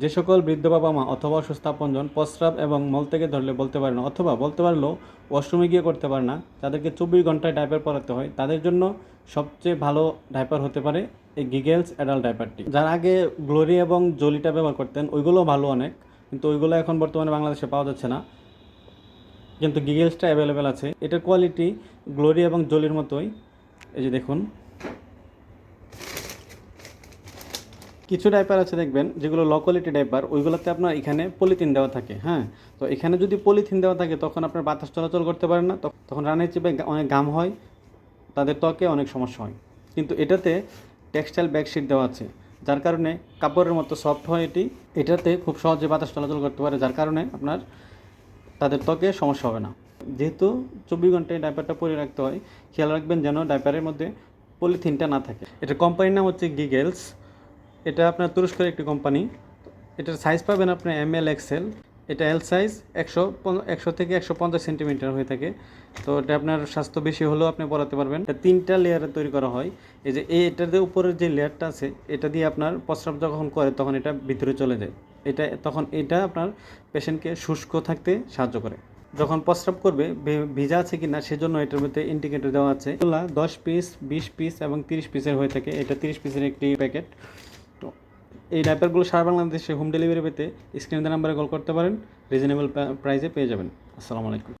যে সকল বৃদ্ধ বাবা মা অথবা অসুস্থ আপনজন প্রস্রাব এবং মল থেকে ধরলে বলতে পারে না অথবা বলতে পারলেও ওয়াশরুমে গিয়ে করতে পারে না, তাদেরকে চব্বিশ ঘন্টায় ডাইপার পরাতে হয়। তাদের জন্য সবচেয়ে ভালো ডাইপার হতে পারে এই গিগেলস অ্যাডাল্ট ডাইপারটি যারা আগে গ্লোরি এবং জলিটা ব্যবহার করতেন ওইগুলো ভালো অনেক, কিন্তু ওইগুলো এখন বর্তমানে বাংলাদেশে পাওয়া যাচ্ছে না। কিন্তু গিগেলসটা অ্যাভেলেবেল আছে। এটার কোয়ালিটি গ্লোরি এবং জলির মতোই। এই যে দেখুন। কিছু ডাইপার আছে দেখবেন, যেগুলো লো কোয়ালিটি ডাইপার ওইগুলোতে আপনার এখানে পলিথিন দেওয়া থাকে হ্যাঁ? তো এখানে যদি পলিথিন দেওয়া থাকে, তখন আপনার বাতাস চলাচল করতে পারে না, তখ- তখন রানের চেপে অনেক ঘাম হয়, তাদের ত্বকে অনেক সমস্যা হয়। কিন্তু এটাতে টেক্সটাইল ব্যাগশিট দেওয়া আছে, যার কারণে কাপড়ের মতো সফট হয় এটি। এটাতে খুব সহজে বাতাস চলাচল করতে পারে, যার কারণে আপনার তাদের ত্বকে সমস্যা হবে না। যেহেতু চব্বিশ ঘন্টায় ডাইপারটা পরে রাখতে হয়, খেয়াল রাখবেন যেন ডাইপারের মধ্যে পলিথিনটা না থাকে। এটা কোম্পানির নাম হচ্ছে গিগেলস এটা আপনার তুরস্কের একটি কোম্পানি এটার সাইজ পাবেন আপনি এম এল এক্সেল এটা এল সাইজ একশো একশো থেকে একশো পঞ্চাশ সেন্টিমিটার হয়ে থাকে। তো এটা আপনার স্বাস্থ্য বেশি হলেও আপনি পরাতে পারবেন। এটা তিনটা লেয়ারে তৈরি করা হয়। এই যে এই এটার উপরের যে লেয়ারটা আছে, এটা দিয়ে আপনার প্রস্রাব যখন করে, তখন এটা ভিতরে চলে যায়। এটা তখন এটা আপনার পেশেন্টকে শুষ্ক থাকতে সাহায্য করে। যখন প্রস্রাব করবে ভিজা আছে কি না সেজন্য এটার মধ্যে ইন্ডিকেটর দেওয়া আছে। দশ পিস বিশ পিস এবং তিরিশ পিসের হয়ে থাকে। এটা তিরিশ পিসের একটি প্যাকেট এই ডাইপারগুলো সারা বাংলাদেশে হোম ডেলিভারি পেতে স্ক্রিনে নাম্বারে কল করতে পারেন। রিজনেবল প্রাইসে পেয়ে যাবেন। আসসালামু আলাইকুম।